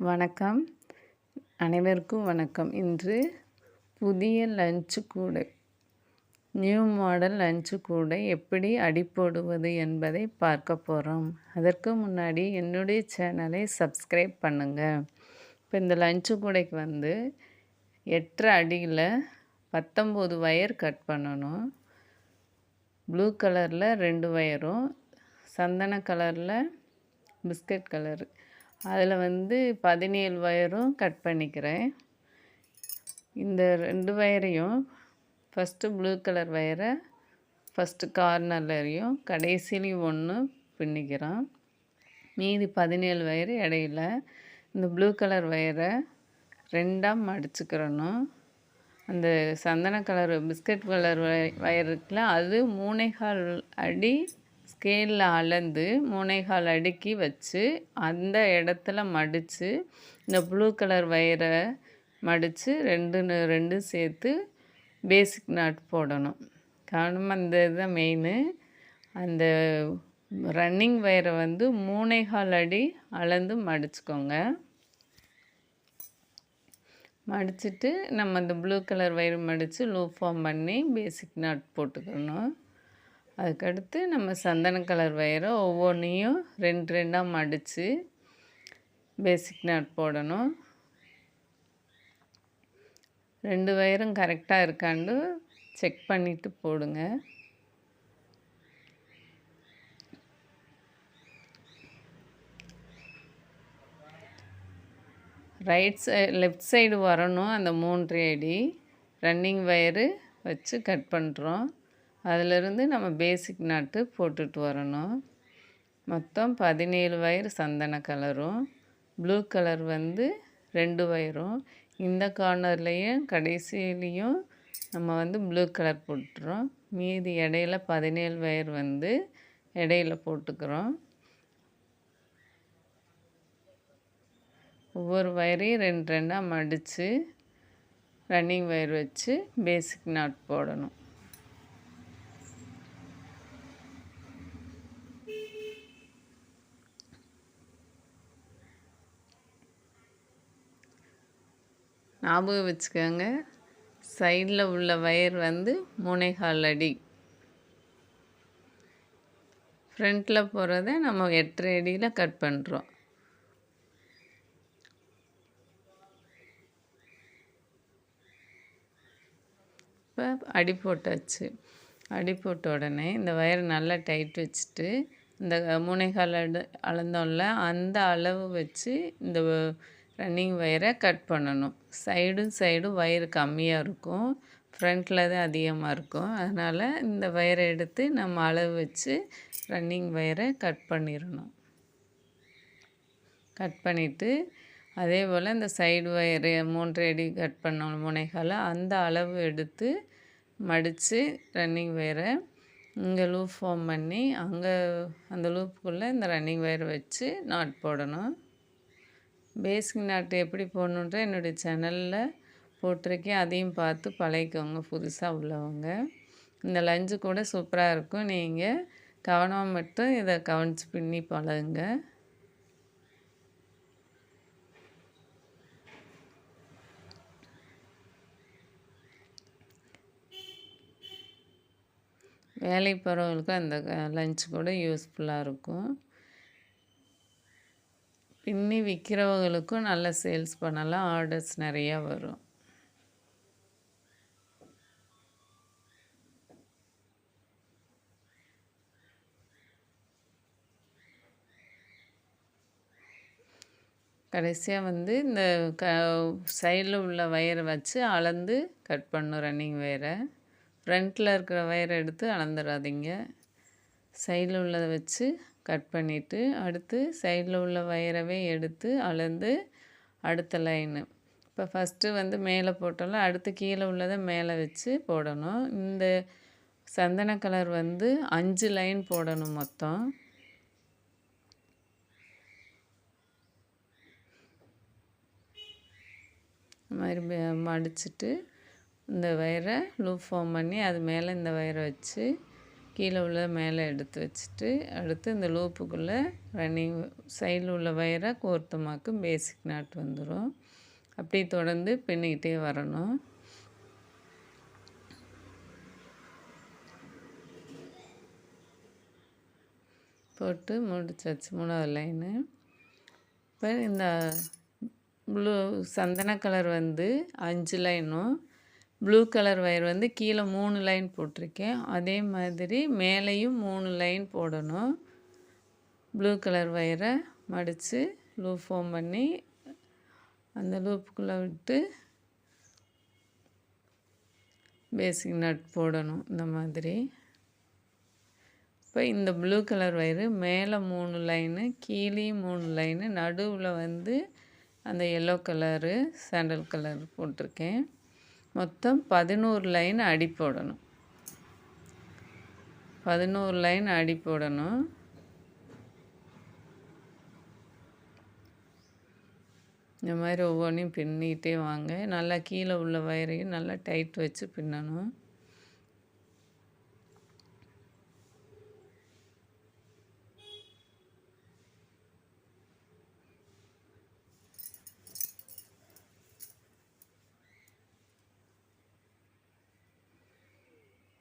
வணக்கம். அனைவருக்கும் வணக்கம். இன்று புதிய லஞ்சு கூடை. நியூ மாடல் லஞ்சு கூடை எப்படி அடி போடுவது என்பதை பார்க்க போகிறோம் அதற்கு முன்னாடி என்னுடைய சேனலை சப்ஸ்கிரைப் பண்ணுங்கள் இப்போ இந்த லஞ்சு கூடைக்கு வந்து எட்டரை அடியில் பத்தொம்போது ஒயர் கட் பண்ணணும். ப்ளூ கலரில் ரெண்டு ஒயரும் சந்தன கலரில் பிஸ்கட் கலரு அதில் வந்து பதினேழு வயரும் கட் பண்ணிக்கிறேன். இந்த ரெண்டு வயரையும் ஃபஸ்ட்டு ப்ளூ கலர் வயரை ஃபஸ்ட்டு கார்னர்லையும் கடைசிலையும் ஒன்று பின்னிக்கிறோம் மீதி பதினேழு வயரு இடையில இந்த ப்ளூ கலர் வயரை ரெண்டாக மடிச்சுக்கிறணும். அந்த சந்தன கலர் பிஸ்கட் கலர் வயர் இருக்குல்ல அது மூணேகால் அடி ஸ்கேலில் அளந்து முனைகால் அடுக்கி வச்சு அந்த இடத்துல மடித்து இந்த ப்ளூ கலர் வயரை மடித்து ரெண்டு ரெண்டும் சேர்த்து பேசிக் நாட் போடணும். காரணம் அந்த இதுதான் மெயின் அந்த ரன்னிங் வயரை வந்து மூனைகால் அடி அளந்து மடிச்சுக்கோங்க. மடிச்சுட்டு நம்ம அந்த ப்ளூ கலர் வயர் மடித்து லூ ஃபார்ம் பண்ணி பேசிக் நாட் போட்டுக்கணும். அதுக்கடுத்து நம்ம சந்தன கலர் வயரை ஒவ்வொன்றையும் ரெண்டு ரெண்டாக மடித்து பேசிக் நாட் போடணும். ரெண்டு வயரும் கரெக்டாக இருக்காண்டு செக் பண்ணிவிட்டு போடுங்க. ரைட் சை லெஃப்ட் சைடு வரணும் அந்த மூன்று அடி. ரன்னிங் வயரு வச்சு கட் பண்ணுறோம் அதிலிருந்து நம்ம பேசிக் நாட்டு போட்டுட்டு வரணும். மொத்தம் பதினேழு வயர் சந்தன கலரும் ப்ளூ கலர் வந்து ரெண்டு வயரும் இந்த கார்னர்லேயும் கடைசியிலையும் நம்ம வந்து ப்ளூ கலர் போட்டுறோம். மீதி இடையில பதினேழு வயர் வந்து இடையில போட்டுக்கிறோம். ஒவ்வொரு வயரையும் ரெண்டு ரெண்டாக மடித்து ரன்னிங் வயர் வச்சு பேசிக் நாட் போடணும். ஞாபகம் வச்சுக்கோங்க. சைடில் உள்ள வயர் வந்து முனைகால் அடி. ஃப்ரண்ட்டில் போகிறத நம்ம எட்டரை அடியில் கட் பண்ணுறோம் இப்போ அடி போட்டாச்சு. அடி போட்ட உடனே இந்த வயர் நல்லா டைட் வச்சுட்டு இந்த முனைகால் அளந்தோம்ல அந்த அளவு வச்சு இந்த ரன்னிங் வயரை கட் பண்ணணும். சைடும் சைடும் வயர் கம்மியாக இருக்கும். ஃப்ரண்ட்டில் தான் அதிகமாக இருக்கும். அதனால் இந்த வயரை எடுத்து நம்ம அளவு வச்சு ரன்னிங் வயரை கட் பண்ணிடணும். கட் பண்ணிவிட்டு அதே போல் இந்த சைடு வயரு மூன்று அடி கட் பண்ணோம் முனைகளை அந்த அளவு எடுத்து மடித்து ரன்னிங் வயரை இங்கே லூப் ஃபார்ம் பண்ணி அங்கே அந்த லூப்புக்குள்ளே இந்த ரன்னிங் வயரை வச்சு நாட் போடணும். பேசிக் நாட்டு எப்படி போடணுன்ற என்னுடைய சேனலில் போட்டிருக்கேன். அதையும் பார்த்து பழகிக்கோங்க புதுசாக உள்ளவங்க. இந்த லஞ்சு கூட சூப்பராக இருக்கும். நீங்கள் கவனமாக மட்டும் இதை கவனிச்சு பின்னி பழகுங்க. வேலை போகிறவங்களுக்கு அந்த லஞ்ச் கூட யூஸ்ஃபுல்லாக இருக்கும். பின்னி விற்கிறவங்களுக்கும் நல்ல சேல்ஸ் பண்ணலாம். ஆர்டர்ஸ் நிறையா வரும். கடைசியாக வந்து இந்த க சைடில் உள்ள வயரை வச்சு அளந்து கட் பண்ணும் ரன்னிங் வயரை ஃப்ரண்ட்டில் இருக்கிற வயரை எடுத்து அளந்துடாதீங்க சைடில் உள்ளதை வச்சு கட் பண்ணிவிட்டு அடுத்து சைடில் உள்ள வயரவே எடுத்து அளந்து அடுத்த லைனு இப்போ ஃபஸ்ட்டு வந்து மேலே போட்டோம்ல அடுத்து கீழே உள்ளதை மேலே வச்சு போடணும். இந்த சந்தன கலர் வந்து அஞ்சு லைன் போடணும் மொத்தம். மாதிரி மடிச்சுட்டு இந்த வயரை லூப் ஃபார்ம் பண்ணி அது மேலே இந்த வயரை வச்சு கீழே உள்ள மேலே எடுத்து வச்சுட்டு அடுத்து இந்த லூப்புக்குள்ளே ரன்னிங் சைடில் உள்ள வயரை கோர்த்தமாக்கு பேசிக் நாட் வந்துடும் அப்படியே தொடர்ந்து பின்னிக்கிட்டே வரணும். போட்டு முடிச்சாச்சு மூணாவது லைனு இப்போ இந்த ப்ளூ சந்தன கலர் வந்து அஞ்சு லைனும் ப்ளூ கலர் ஒயர் வந்து கீழே மூணு லைன் போட்டிருக்கேன். அதே மாதிரி மேலேயும் மூணு லைன் போடணும். ப்ளூ கலர் ஒயரை மடித்து லூப் ஃபார்ம் பண்ணி அந்த லூப்புக்குள்ளே விட்டு பேசிக் நட் போடணும் இந்த மாதிரி. இப்போ இந்த ப்ளூ கலர் ஒயரு மேலே மூணு லைனு கீழேயும் மூணு லைனு நடுவில் வந்து அந்த எல்லோ கலரு சாண்டல் கலர் போட்டிருக்கேன். மொத்தம் பதினோரு லைன் அடி போடணும். பதினோரு லைன் அடி போடணும். இந்த மாதிரி ஒவ்வொன்றையும் பின்னிக்கிட்டே வாங்க. நல்லா கீழே உள்ள வயரையும் நல்லா டைட் வச்சு பின்னணும்.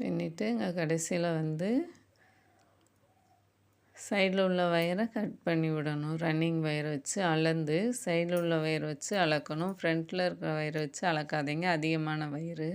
பின்னிட்டு இங்கே கடைசியில் வந்து சைடில் உள்ள வயரை கட் பண்ணி விடணும். ரன்னிங் வயரை வச்சு அளந்து சைடில் உள்ள வயரை வச்சு அளக்கணும். ஃப்ரண்ட்டில் இருக்கிற வயரை வச்சு அளக்காதீங்க. அதிகமான வயிறு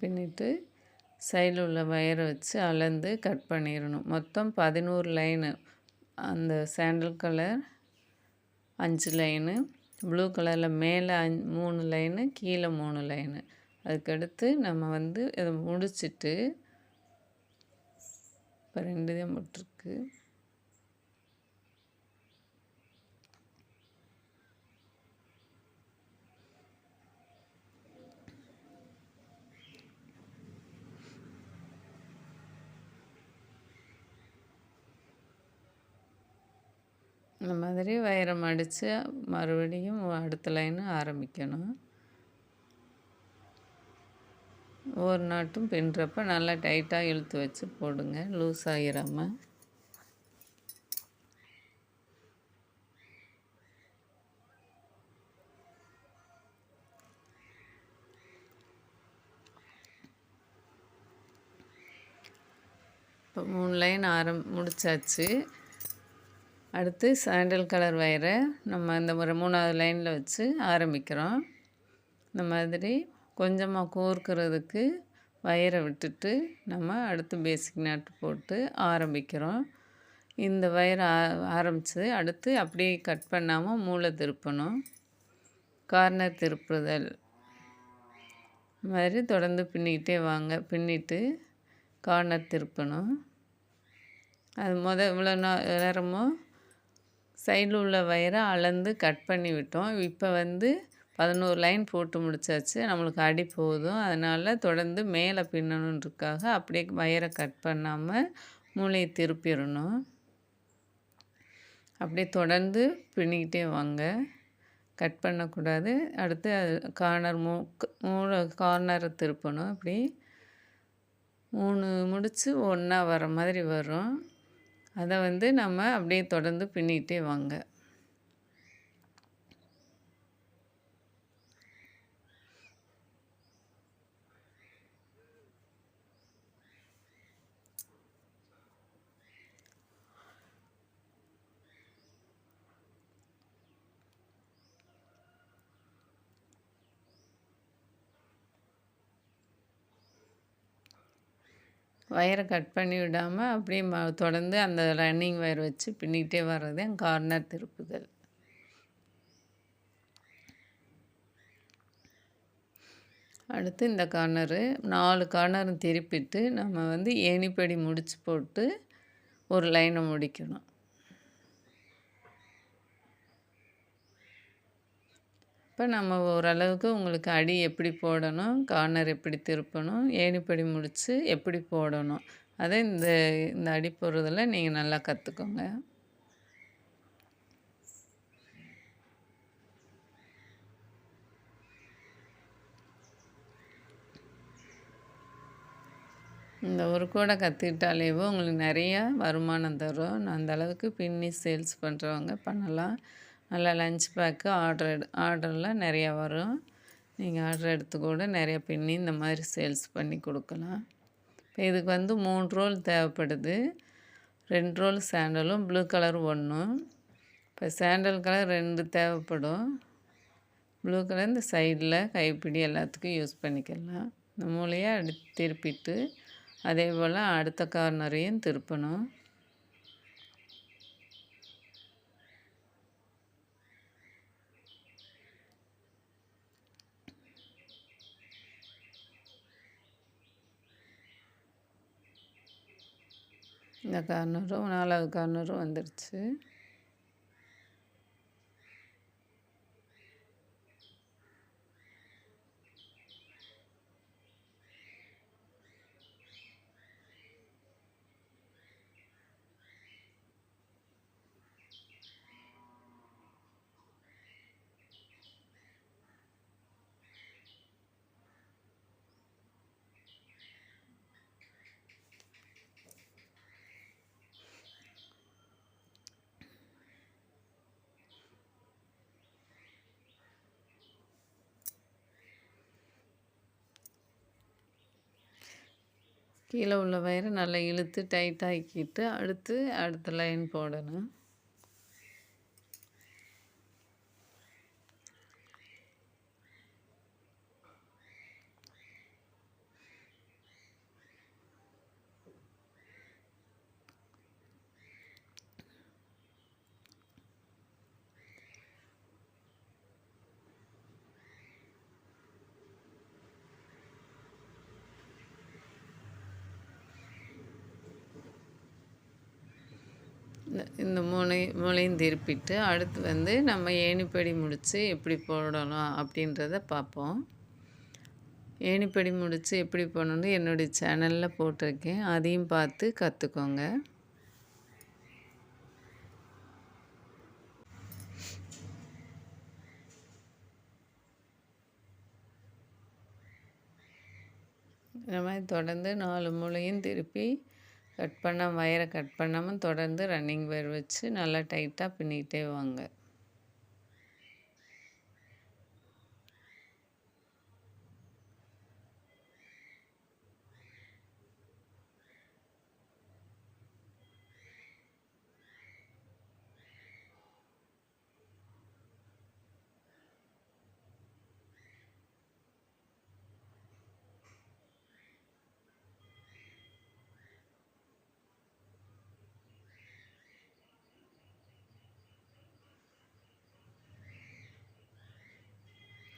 பின்னிட்டு சைடில் உள்ள வயரை வச்சு அளந்து கட் பண்ணிடணும். மொத்தம் பதினோரு லைனு அந்த சாண்டல் கலர் அஞ்சு லைனு ப்ளூ கலரில் மேலே அஞ் மூணு லைனு கீழே மூணு லைனு அதுக்கடுத்து நம்ம வந்து இதை முடிச்சுட்டு இப்போ ரெண்டு தான் போட்டிருக்கு. இந்த மாதிரி வைரம் அடித்து மறுபடியும் அடுத்த லைனு ஆரம்பிக்கணும். ஒவ்வொரு நாட்டும் பின்னுறப்ப நல்லா டைட்டாக இழுத்து வச்சு போடுங்க. லூஸ் ஆகிடாமல் இப்போ மூணு லைன் ஆரம் முடிச்சாச்சு. அடுத்து சாண்டல் கலர் வயரை நம்ம இந்த ஒரு மூணாவது லைனில் வச்சு ஆரம்பிக்கிறோம். இந்த மாதிரி கொஞ்சமாக கோர்க்கிறதுக்கு வயரை விட்டுட்டு நம்ம அடுத்து பேசிக் நாட்டு போட்டு ஆரம்பிக்கிறோம். இந்த வயர் ஆரம்பித்து அடுத்து அப்படியே கட் பண்ணாமல் மூளை திருப்பணும். கார்னர் திருப்புதல். மாதிரி தொடர்ந்து பின்னிக்கிட்டே வாங்க பின்னிட்டு கார்னர் திருப்பணும். அது முத இவ்வளோ நேரமும் சைடில் உள்ள வயரை அளந்து கட் பண்ணி விட்டோம். இப்போ வந்து பதினோரு லைன் போட்டு முடித்தாச்சு நம்மளுக்கு அடி போதும். அதனால் தொடர்ந்து மேலே பின்னணுன்றதுக்காக அப்படியே வயரை கட் பண்ணாமல் மூளையை திருப்பிடணும். அப்படியே தொடர்ந்து பின்னிக்கிட்டே வாங்க. கட் பண்ணக்கூடாது. அடுத்து அது கார்னர் மூ மூணு கார்னரை திருப்பணும். அப்படி மூணு முடித்து ஒன்றா வர மாதிரி வரும். அதை வந்து நம்ம அப்படியே தொடர்ந்து பின்னிகிட்டே வாங்க. வயரை கட் பண்ணி விடாமல் அப்படியே ம தொடர்ந்து அந்த ரன்னிங் வயர் வச்சு பின்னிக்கிட்டே வர்றது என் கார்னர் திருப்புதல் அடுத்து இந்த கார்னரு நாலு கார்னரும் திருப்பிட்டு நம்ம வந்து ஏணிப்படி முடிச்சு போட்டு ஒரு லைனை முடிக்கணும். இப்போ நம்ம ஓரளவுக்கு உங்களுக்கு அடி எப்படி போடணும் கார்னர் எப்படி திருப்பணும் ஏணிப்படி முடித்து எப்படி போடணும் அதை இந்த இந்த அடி போடுறதில் நீங்கள் நல்லா கற்றுக்கோங்க இந்த ஒரு கூடை கற்றுக்கிட்டாலேவோ உங்களுக்கு நிறையா வருமானம் தரும். அந்த அளவுக்கு பின்னி சேல்ஸ் பண்ணுறவங்க பண்ணலாம். நல்லா லஞ்ச் பேக்கு ஆர்டர் எடு ஆர்டர்லாம் நிறையா வரும். நீங்கள் ஆர்டர் எடுத்து கூட நிறைய பின்னி இந்த மாதிரி சேல்ஸ் பண்ணி கொடுக்கலாம். இப்போ இதுக்கு வந்து மூணு ரோல் தேவைப்படுது. ரெண்டு ரோல் சாண்டலும் ப்ளூ கலர் ஒன்றும் இப்போ சாண்டல் கலர் ரெண்டு தேவைப்படும். ப்ளூ கலர் இந்த சைடில் கைப்பிடி எல்லாத்துக்கும் யூஸ் பண்ணிக்கலாம். இந்த மூலையை அடி திருப்பிட்டு அதே போல் அடுத்த கார்னரையும் திருப்பணும். இந்த கார்னரும் நாலாவது கார்னரும் வந்துடுச்சு கீழே உள்ள வயரை நல்லா இழுத்து டைட்டாக்கிட்டு அடுத்து அடுத்த லைன் போடணும். இந்த மூளை மூளையும் திருப்பிட்டு அடுத்து வந்து நம்ம ஏணிப்படி முடித்து எப்படி போடலாம் அப்படின்றத பார்ப்போம். ஏணிப்படி முடித்து எப்படி போடணுன்னு என்னுடைய சேனலில் போட்டிருக்கேன். அதையும் பார்த்து கற்றுக்கோங்க இந்த மாதிரி தொடர்ந்து நாலு மூளையும் திருப்பி கட் பண்ண வயரை கட் பண்ணாமல் தொடர்ந்து ரன்னிங் வேர் வச்சு நல்லா டைட்டாக பின்னிக்கிட்டே வாங்க.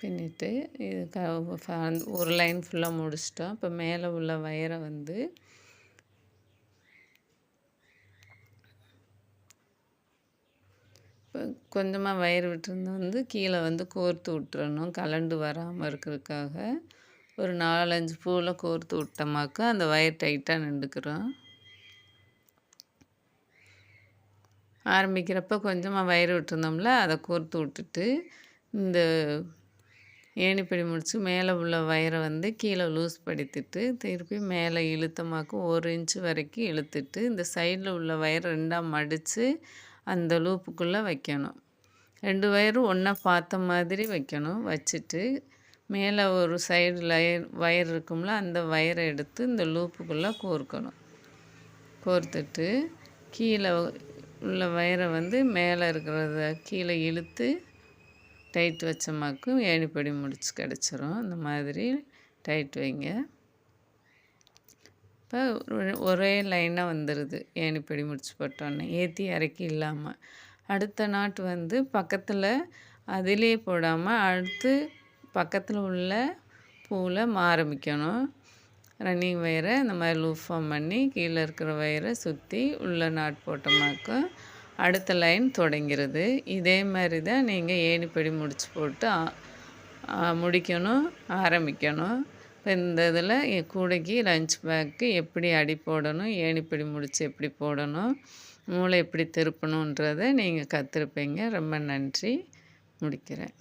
பின்னிட்டு இது க ஒரு லைன் ஃபுல்லாக முடிச்சிட்டோம் இப்போ மேலே உள்ள வயரை வந்து இப்போ கொஞ்சமாக வயர் விட்டுருந்து வந்து கீழே வந்து கோர்த்து விட்டுறணும் கலண்டு வராமல் இருக்கிறதுக்காக. ஒரு நாலஞ்சு பூவில் கோர்த்து விட்டோமாக்கா அந்த வயர் டைட்டாக நின்றுக்கிறோம் ஆரம்பிக்கிறப்ப கொஞ்சமாக வயர் விட்டுருந்தோம்ல அதை கோர்த்து விட்டுட்டு இந்த ஏணிப்படி முடித்து மேலே உள்ள வயரை வந்து கீழே லூஸ் படுத்திட்டு திருப்பி மேலே இழுத்தமாக்கு ஒரு இன்ச்சு வரைக்கும் இழுத்துட்டு இந்த சைடில் உள்ள வயர் ரெண்டாக மடித்து அந்த லூப்புக்குள்ளே வைக்கணும். ரெண்டு வயரும் ஒன்றா பார்த்த மாதிரி வைக்கணும். வச்சுட்டு மேலே ஒரு சைடு லயர் வயர் இருக்கும்ல அந்த வயரை எடுத்து இந்த லூப்புக்குள்ளே கோர்க்கணும். கோர்த்துட்டு கீழே உள்ள வயரை வந்து மேலே இருக்கிறத கீழே இழுத்து டைட் வச்சமாக்கும் ஏணிப்படி முடிச்சு கிடச்சிரும். இந்த மாதிரி டைட் வைங்க. இப்போ ஒரே லைனாக வந்துடுது ஏணிப்படி முடிச்சு போட்டோன்னே ஏற்றி இறக்கி இல்லாமல் அடுத்த நாட்டு வந்து பக்கத்தில் அதிலே போடாமல் அடுத்து பக்கத்தில் உள்ள பூவில் ஆரம்பிக்கணும். ரன்னிங் வயரை இந்த மாதிரி லூஃபார்ம் பண்ணி கீழே இருக்கிற வயரை சுற்றி உள்ள நாட் போட்டோமாக்கும் அடுத்த லைன் தொடங்கிறது. இதே மாதிரி தான் நீங்கள் ஏணிப்படி முடிச்சு போட்டு முடிக்கணும் ஆரம்பிக்கணும். இப்போ இந்த இதில் கூடைக்கு லஞ்ச் பேக்கு எப்படி அடி போடணும் ஏணிப்படி முடித்து எப்படி போடணும் மூளை எப்படி திருப்பணுன்றதை நீங்கள் கற்றுருப்பீங்க ரொம்ப நன்றி. முடிக்கிறேன்.